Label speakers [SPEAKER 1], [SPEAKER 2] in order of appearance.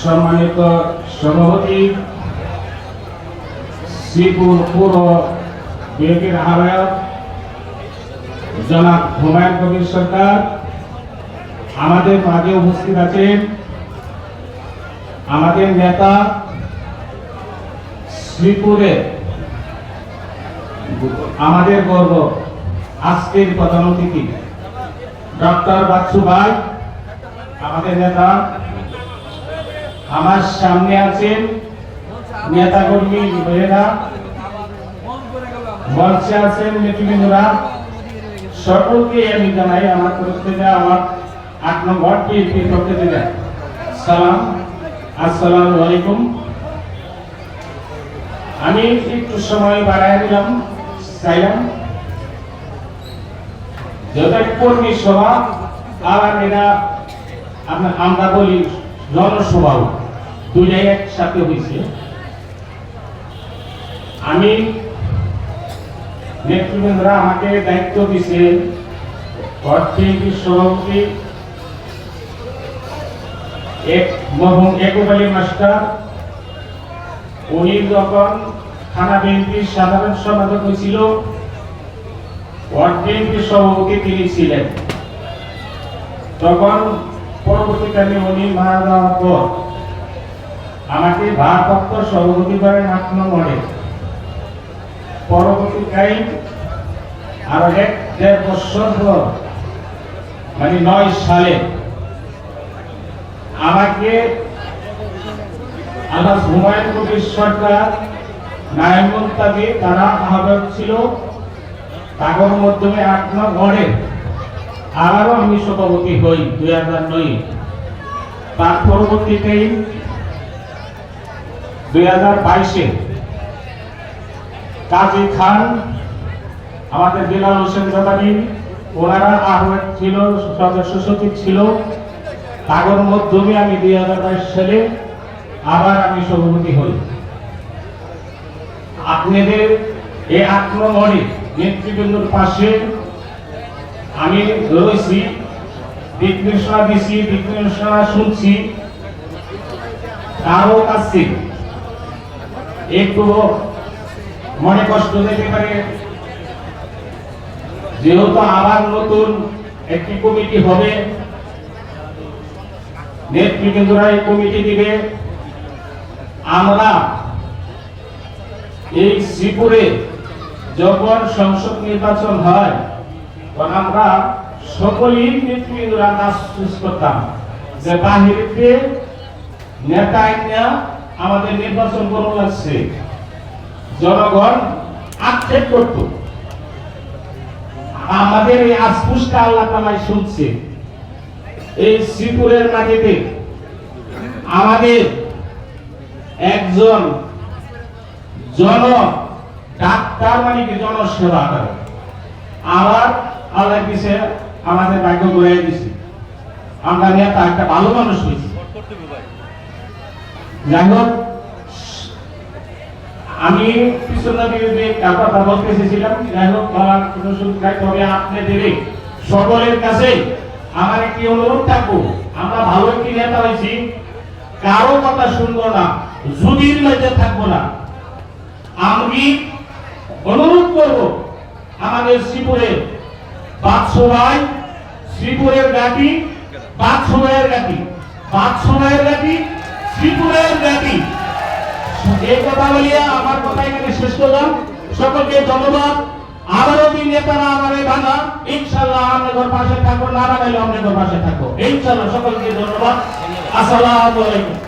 [SPEAKER 1] সম্মানিত সভাপতি শ্রীপুর পুর বিএনপির আহ্বায়ক জনাব হুমায়ুন কবির সরকার, আমাদের মাঝে উপস্থিত আছেন আমাদের নেতা শ্রীপুরের আমাদের গর্ব। আজকের প্রধান অতিথি ডক্টর বাচ্চু ভাই, আমাদের নেতা, আমার সামনে আছেন নেতা কর্মী মেয়েরা মঞ্চে আছেন নেতৃবৃন্দরা। সকলকে আমি জানাই আমার তরফ থেকে আমার আট নম্বর বিএনপির পক্ষ থেকে সালাম, আসসালামু আলাইকুম। আমি একটু সময় বাড়াই দিলাম। চাইলাম। যেটা কর্মী সভা আবার এটা আমরা বলি জনসভাও দুইটাই একসাথে হয়েছে আমি নেতৃবৃন্দরা আমাকে দায়িত্ব দিছে অর্থনীতি সভাপতি এক মহম একুব মাস্টার। উনি যখন থানা বিএনপির সাধারণ সম্পাদক হয়েছিল। ওয়ার্ড বিএনপির সভাপতি তিনি ছিলেন। তখন পরবর্তীকালে উনি মারা যাওয়ার পর আমাকে ভারপ্রাপ্ত সভাপতি করেন আট নম্বরে পরবর্তীকালে আরও এক দেড় বছর পর মানে নয় সালে, আমাকে আল্লাহ হুমায়ুন কবির সরকার আহ্বায়ক ছিল। আবারও আমি সভাপতি হই দুই হাজার নয়। তার বাইশে কাজী খান, আমাদের হোসেন ওনারা ছিল, সদস্য সচিব ছিল। তাগর মাধ্যমে আমি দুই হাজার বাইশ সালে আবার আমি সভাপতি হই। আপনাদের এই আক্রমণে নেতৃবৃন্দর পাশে আমি রয়েছি। দিক দিছি দিক শুনছি। কারও কাছে একটু মনে কষ্ট যেতে পারে। যেহেতু আবার নতুন একটি কমিটি হবে, নেতৃবৃন্দরা এই কমিটি দিবে। আমরা এই শ্রীপুরে যখন সংসদ নির্বাচন হয়, তখন আমরা সকলেই নেতৃবৃন্দরা কাজ করতাম। যে বাহিরতে নেতা আইনা আমাদের নির্বাচন করুন লাগছে। জনগণ আক্ষেপ করত। আমাদের এই আসপুষটা আল্লাহ তালাই শুনছে। এই শ্রীপুরের মাটিতে আমাদের একজন জন ডাক্তার মানে কি? জনসেবা করে। আবার আল্লাহ আমাদের ভাগ্য দিছে। আমরা নেতা একটা ভালো মানুষ হয়েছি। আমি কথা যাই হোক সকলের কাছে আমার অনুরোধ আমরা ভালো একটি নেতা হয়েছি, কারও কথা শুনব না মধ্যে থাকব না। আমি অনুরোধ করব? আমাদের শ্রীপুরে বাদসভায় শ্রীপুরের গাটি বাদসভাইয়ের গাটি বাদসভাইয়ের গাটি শ্রীপুরের গাটি এই কথা বলিয়া আমার কথা এখানে শেষ করলাম। সকলকে ধন্যবাদ। আবারও তিন নেতারা আমার ভাঙা। ইনশাল্লাহ আপনাদের পাশে থাকব না বানাইলে আপনাদের পাশে থাকব ইনশাল্লাহ সকলকে ধন্যবাদ। আসসালামু আলাইকুম।